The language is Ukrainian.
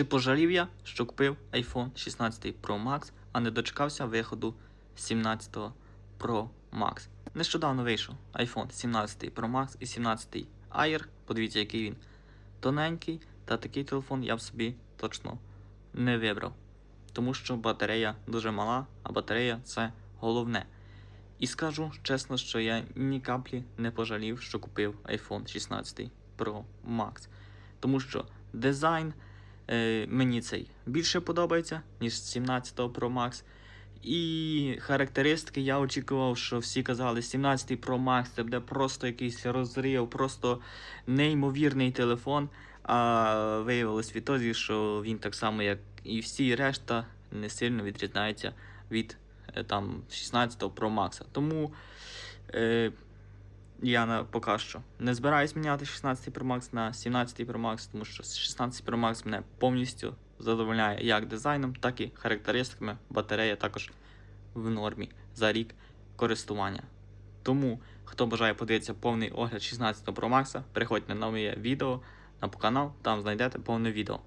Чи пожалів я, що купив iPhone 16 Pro Max, а не дочекався виходу 17 Pro Max? Нещодавно вийшов iPhone 17 Pro Max і 17 Air. Подивіться, який він тоненький, та такий телефон я б собі точно не вибрав. Тому що батарея дуже мала, а батарея це головне. І скажу чесно, що я ні каплі не пожалів, що купив iPhone 16 Pro Max. Тому що дизайн е, мені цей більше подобається, ніж 17 Pro Max. І характеристики я очікував, що всі казали, 17 Pro Max це буде просто якийсь розрив, просто неймовірний телефон. А виявилось відтоді, що він так само, як і всі решта, не сильно відрізняється від е, там 16 Pro Max. Тому е, я на, поки що не збираюсь міняти 16 Pro Max на 17 Pro Max, тому що 16 Pro Max мене повністю задовольняє як дизайном, так і характеристиками. Батарея також в нормі за рік користування. Тому, хто бажає подивитися повний огляд 16 Pro Max, переходьте на моє відео на канал, там знайдете повне відео.